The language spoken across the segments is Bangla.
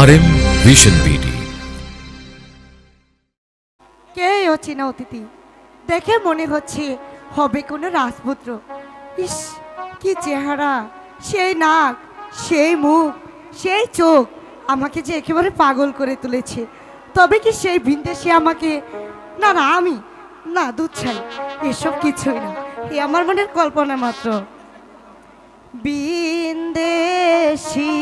আর ভিশন বিডি কে অচেনা অতিথি? দেখে মনে হচ্ছে হবে কোনো রাজপুত্র। ইস, কি চেহারা, সেই নাক, সেই মুখ, সেই চোখ আমাকে যে একেবারে পাগল করে তুলেছে। তবে কি সেই ভিনদেশি আমাকে, না না, আমি, না দুধ এসব কিছুই না, এ আমার মনের কল্পনা মাত্র। বিন্দেশি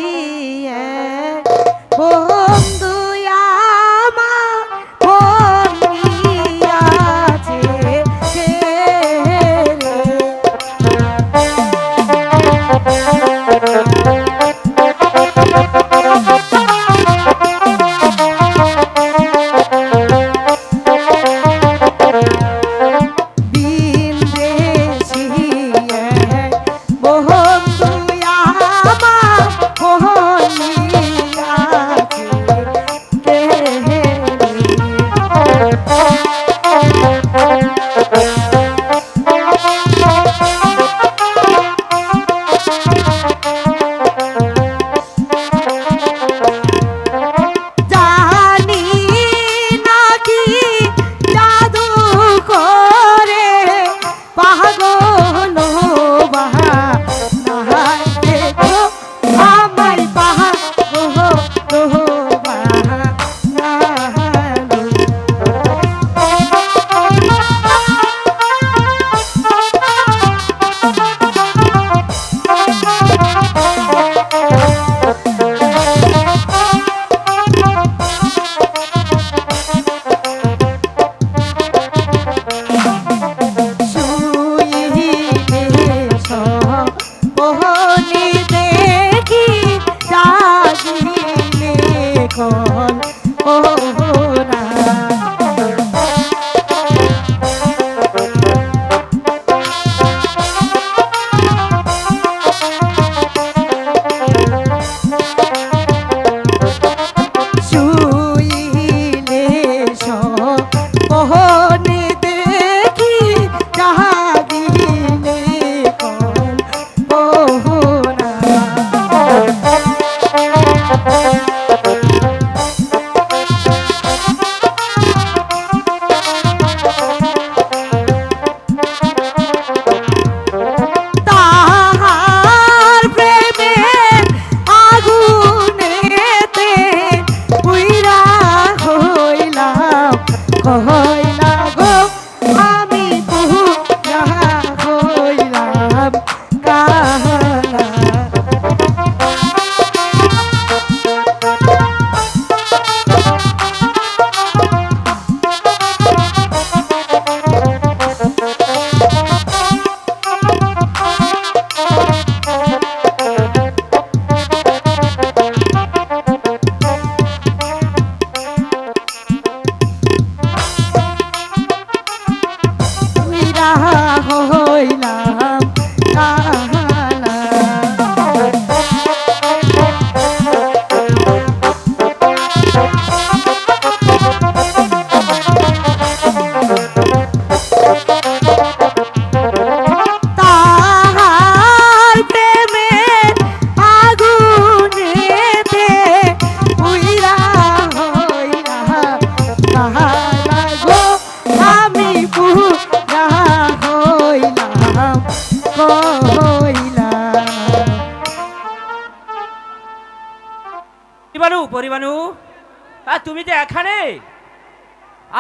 তুমি যে এখানে।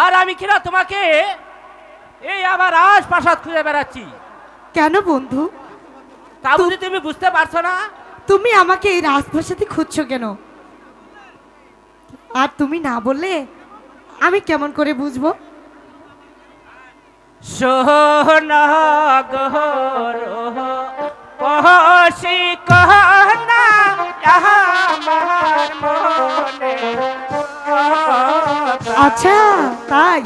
আর আমি কিনা তোমাকে এই আবার আশপাশাত খুঁজে বেড়াচ্ছি। কেন বন্ধু? তা বুঝি তুমি বুঝতে পারছ না? তুমি আমাকে এই রাজপ্রাসাদে খুঁজছো কেন? আর তুমি না বললে আমি কেমন করে বুঝব? সোনা গহর পহসি আচ্ছা তাই?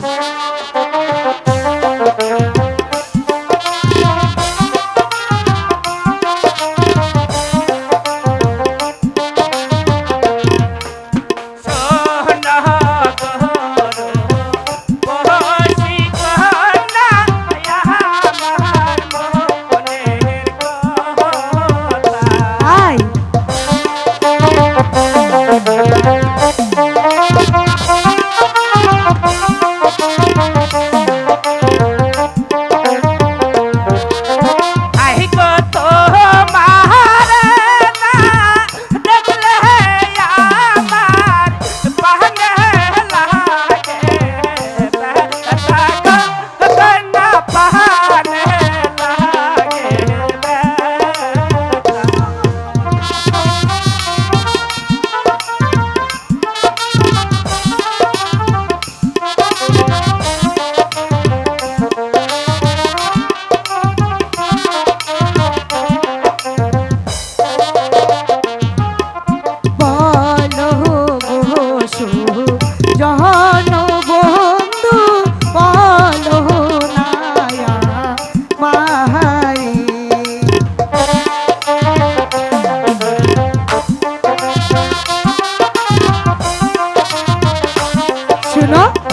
no?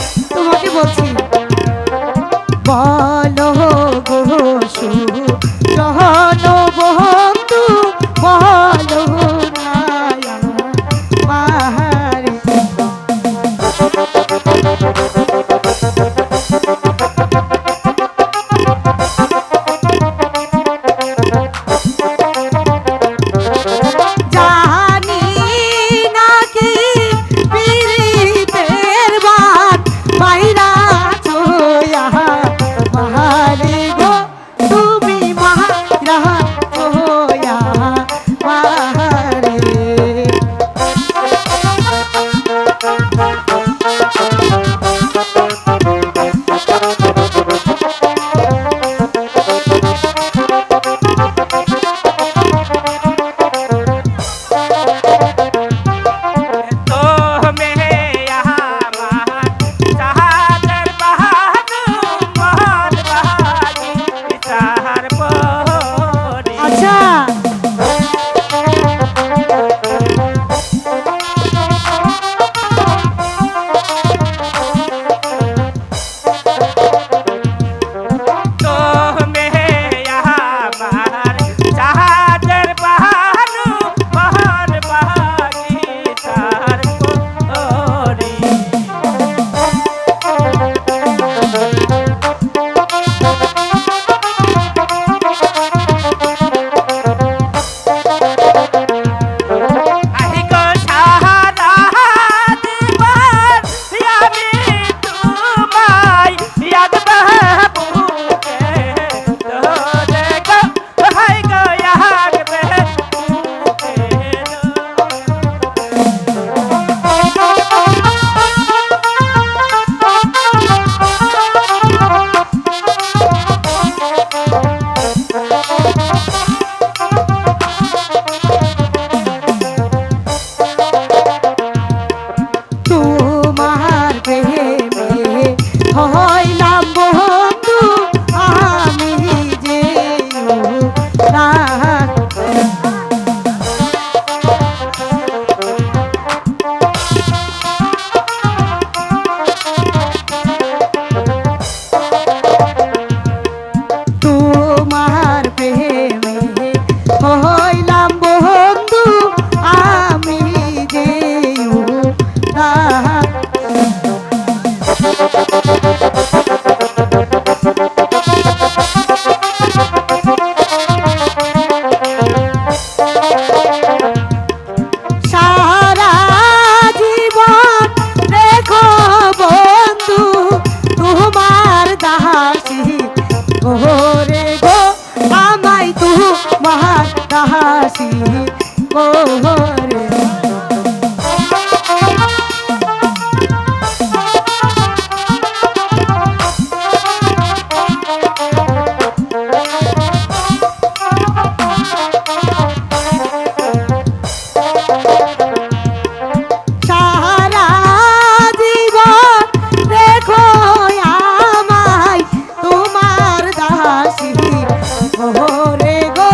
ওরে গো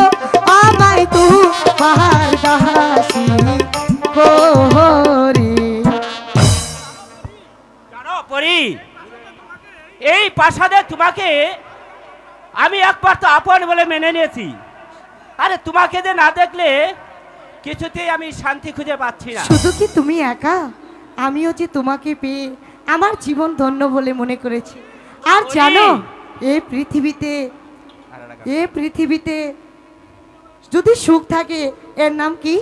আমায় তোমার দাসী গোরে জানো পরি এই প্রাসাদে তোমাকে আমি একবার তো আপন বলে মেনে নিয়েছি। আরে তোমাকে যে না দেখলে কিছুতেই আমি শান্তি খুঁজে পাচ্ছি না। শুধু কি তুমি একা? আমিও যে তোমাকে পেয়ে আমার জীবন ধন্য বলে মনে করেছি। আর জানো এই পৃথিবীতে এ পৃথিবীতে যদি সুখ থাকে এর নাম কি?